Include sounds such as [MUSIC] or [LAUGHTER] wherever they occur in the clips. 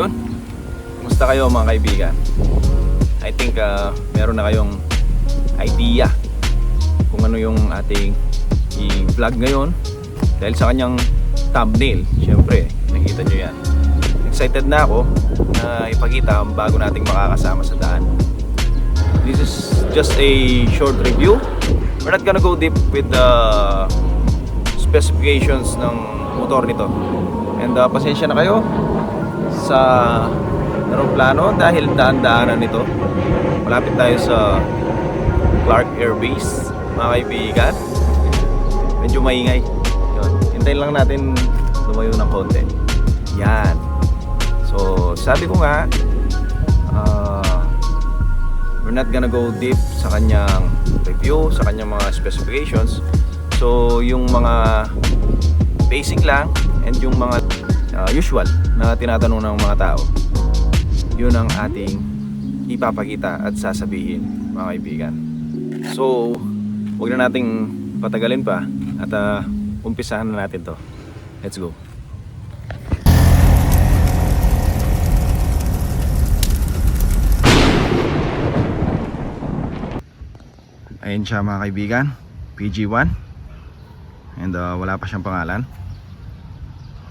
Yun. Kumusta kayo mga kaibigan? I think uh, meron na kayong idea kung ano yung ating i-vlog ngayon dahil sa kanyang thumbnail. Siyempre, nakita nyo yan. Excited na ako na ipakita ang bago nating makakasama sa daan. This is just a short review. We're not gonna go deep with the specifications ng motor nito. And uh, pasensya na kayo sa aeroplano dahil daan-daanan nito. Malapit tayo sa Clark Air Base, mga kaibigan. Medyo maingay. Yun. Hintayin lang natin lumayo ng konti. Yan. So, sabi ko nga, ah, we're not gonna go deep sa kanyang review, sa kanyang mga specifications. So, yung mga basic lang and yung mga uh, usual na tinatanong ng mga tao, yun ang ating ipapakita at sasabihin, mga kaibigan. So, huwag na nating patagalin pa at uh, umpisahan na natin to. Let's go. Ayun siya mga kaibigan, PG1 and uh, wala pa siyang pangalan.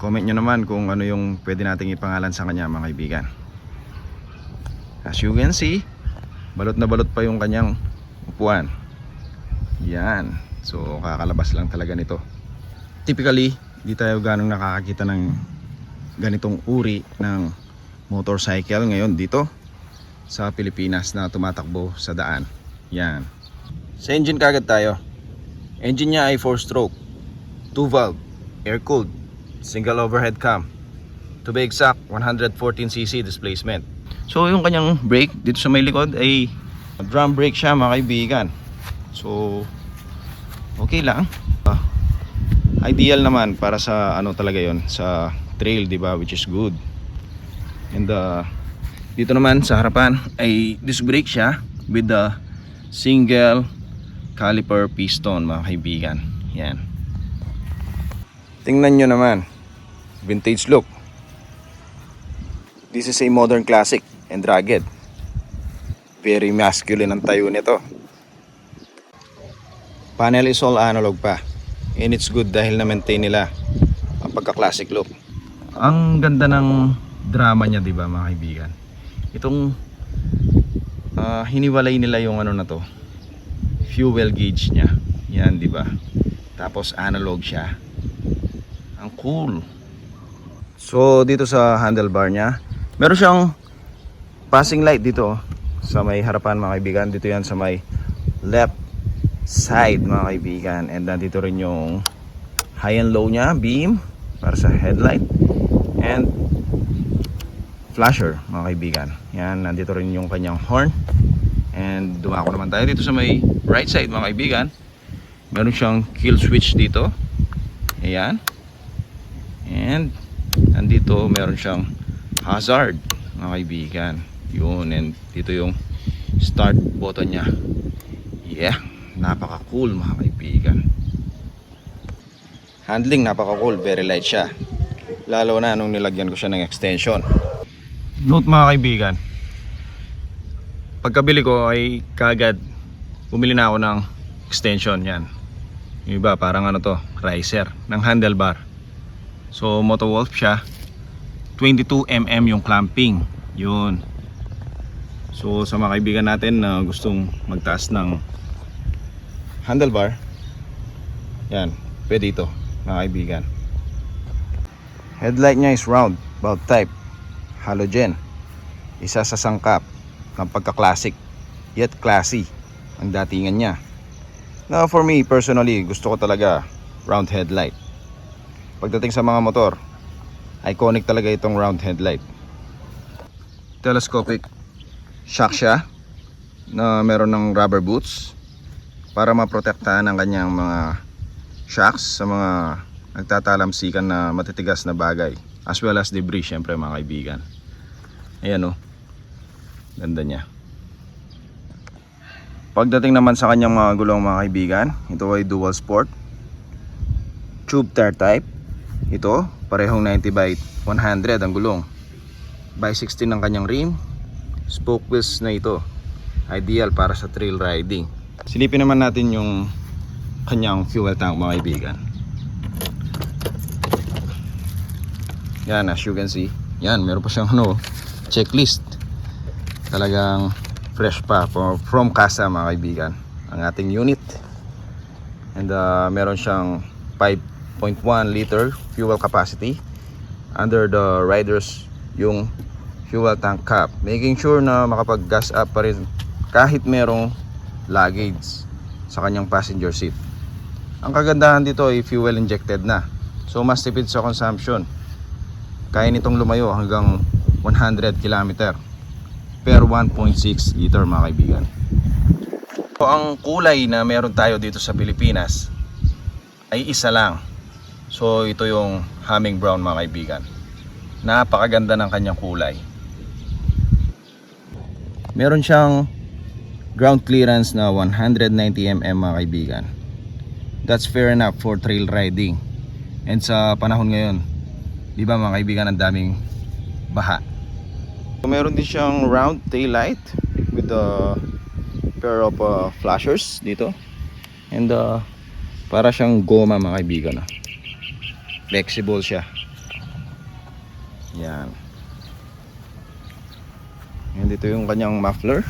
Comment nyo naman kung ano yung pwede nating ipangalan sa kanya mga kaibigan. As you can see, balot na balot pa yung kanyang upuan. Yan. So kakalabas lang talaga nito. Typically, di tayo ganong nakakakita ng ganitong uri ng motorcycle ngayon dito sa Pilipinas na tumatakbo sa daan. Yan. Sa engine kagad tayo. Engine niya ay 4 stroke, 2 valve, air cooled, single overhead cam. To be exact, 114cc displacement. So yung kanyang brake dito sa may likod ay drum brake siya mga kaibigan. So okay lang. Ah, ideal naman para sa ano talaga yon sa trail, 'di ba, which is good. And uh, dito naman sa harapan ay disc brake siya with the single caliper piston mga kaibigan. Yan. Tingnan nyo naman. Vintage look. This is a modern classic and rugged. Very masculine ang tayo nito. Panel is all analog pa. And it's good dahil na-maintain nila ang pagka-classic look. Ang ganda ng drama niya, di ba mga kaibigan? Itong ah, hiniwalay nila yung ano na to, fuel gauge niya. Yan, di ba? Tapos analog siya. Ang cool. So, dito sa handlebar niya, meron siyang passing light dito oh, sa may harapan mga kaibigan. Dito yan sa may left side mga kaibigan. And nandito rin yung high and low niya, beam para sa headlight. And flasher mga kaibigan. Yan, nandito rin yung kanyang horn. And dumako naman tayo dito sa may right side mga kaibigan. Meron siyang kill switch dito. Ayan. And nandito meron siyang hazard mga kaibigan. Yun and dito yung start button niya. Yeah, napaka cool mga kaibigan. Handling napaka cool, very light siya. Lalo na nung nilagyan ko siya ng extension. Note mga kaibigan, pagkabili ko ay kagad bumili na ako ng extension yan. Yung iba parang ano to, riser ng handlebar. So Motowolf siya. 22mm yung clamping. Yun. So sa mga kaibigan natin na gustong magtaas ng handlebar, yan, pwede ito mga kaibigan. Headlight niya is round, bulb type, halogen. Isa sa sangkap ng pagka-classic, yet classy ang datingan niya. Now for me personally, gusto ko talaga round headlight. Pagdating sa mga motor, iconic talaga itong round headlight. Telescopic shock siya na meron ng rubber boots para maprotektahan ang kanyang mga shocks sa mga nagtatalamsikan na matitigas na bagay as well as debris syempre mga kaibigan. Ayan oh. Ganda niya. Pagdating naman sa kanyang mga gulong mga kaibigan, ito ay dual sport. Tube tire type. Ito, parehong 90 by 100 ang gulong. by 16 ng kanyang rim. Spoke wheels na ito. Ideal para sa trail riding. Silipin naman natin yung kanyang fuel tank mga kaibigan. Yan as you can see. Yan meron pa siyang ano checklist. Talagang fresh pa from, casa mga kaibigan. Ang ating unit. And uh, meron siyang 5.1 liter fuel capacity under the riders yung fuel tank cap. Making sure na makapag gas up pa rin kahit merong luggage sa kanyang passenger seat. Ang kagandahan dito ay fuel injected na. So mas tipid sa consumption. Kaya nitong lumayo hanggang 100 km per 1.6 liter mga kaibigan. So, ang kulay na meron tayo dito sa Pilipinas ay isa lang. So ito yung Humming Brown mga kaibigan. Napakaganda ng kanyang kulay. Meron siyang ground clearance na 190 mm mga kaibigan. That's fair enough for trail riding. And sa panahon ngayon, di ba mga kaibigan, ang daming baha. So, meron din siyang round tail light with the pair of uh, flashers dito and uh, para siyang goma mga kaibigan ah. Flexible siya. Yan. And dito yung kanyang muffler.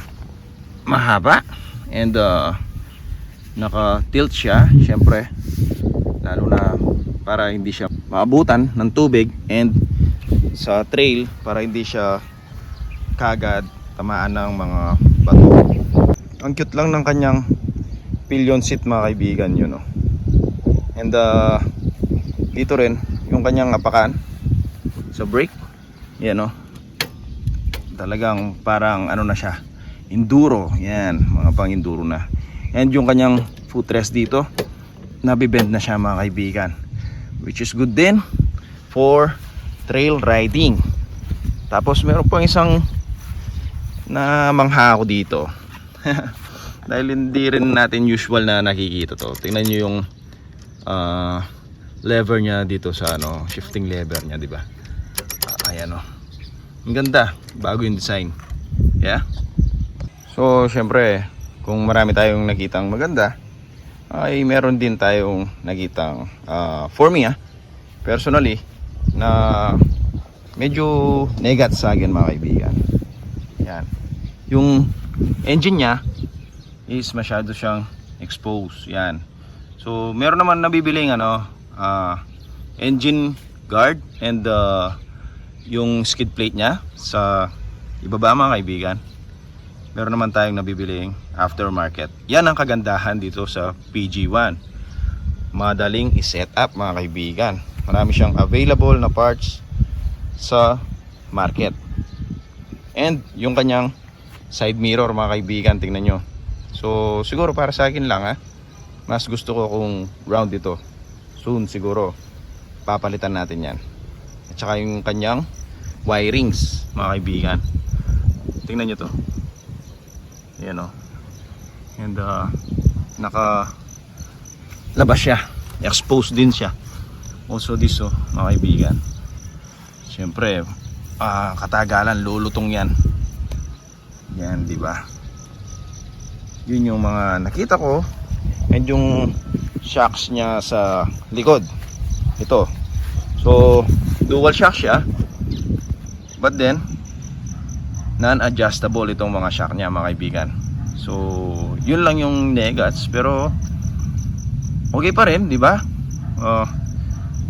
Mahaba. And uh, naka tilt siya syempre. Lalo na para hindi siya maabutan ng tubig. And sa trail para hindi siya kagad tamaan ng mga bato. Ang cute lang ng kanyang pillion seat mga kaibigan yun no? and uh, dito rin yung kanyang apakan sa brake yan no talagang parang ano na siya. Enduro. Yan mga pang enduro na. And yung kanyang footrest dito nabibend na siya mga kaibigan. Which is good din for trail riding. Tapos meron pang isang na mangha ako dito. [LAUGHS] Dahil hindi rin natin usual na nakikita to. Tingnan nyo yung ah, lever niya dito sa ano shifting lever niya di ba? Ah, ayan o ang ganda. Bago yung design. Yeah? So syempre kung marami tayong nakitang maganda ay meron din tayong nakitang ah, for me ah personally na medyo negat sa akin mga kaibigan. Yan. Yung engine niya is masyado siyang exposed. Yan. So meron naman nabibiling ano ah, engine guard and uh, yung skid plate niya sa ibaba mga kaibigan. Meron naman tayong nabibiling aftermarket. Yan ang kagandahan dito sa PG1 madaling i-set up mga kaibigan. Marami siyang available na parts sa market. And yung kanyang side mirror mga kaibigan tingnan nyo. So siguro para sa akin lang ha mas gusto ko kung round ito soon siguro papalitan natin yan. At saka yung kanyang wirings mga kaibigan. Tingnan nyo to. Yan o and uh, naka labas siya. Exposed din siya. Also this oh mga kaibigan. Syempre ah, katagalan lulutong yan. Yan di ba? Yun yung mga nakita ko. And yung shocks niya sa likod. Ito. So dual shock siya. But then non-adjustable itong mga shock niya mga kaibigan. So yun lang yung negats pero okay pa rin di ba? Uh,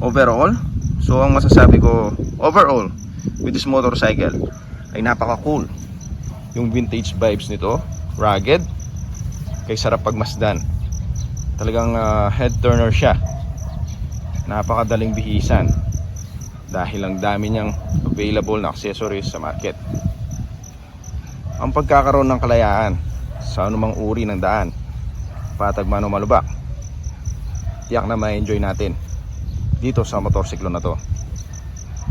overall so ang masasabi ko overall with this motorcycle ay napaka cool yung vintage vibes nito rugged kay sarap pagmasdan talagang ah, head turner siya. Napakadaling bihisan. Dahil ang dami niyang available na accessories sa market. Ang pagkakaroon ng kalayaan sa anumang uri ng daan. Patag man o malubak tiyak na ma-enjoy natin dito sa motorsiklo na to.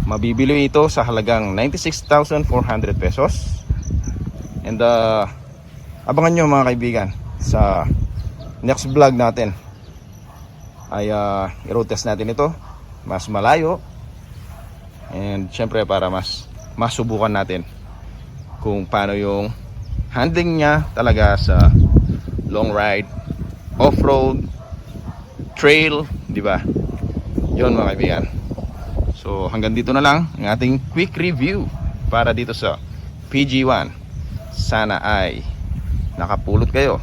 Mabibili ito sa halagang 96,400 pesos. And uh, abangan nyo mga kaibigan sa next vlog natin ay uh, i-road test natin ito mas malayo and syempre para mas masubukan natin kung paano yung handling niya talaga sa long ride, off-road, trail, di ba? Yun mga kaibigan. So hanggang dito na lang ang ating quick review para dito sa PG1. Sana ay nakapulot kayo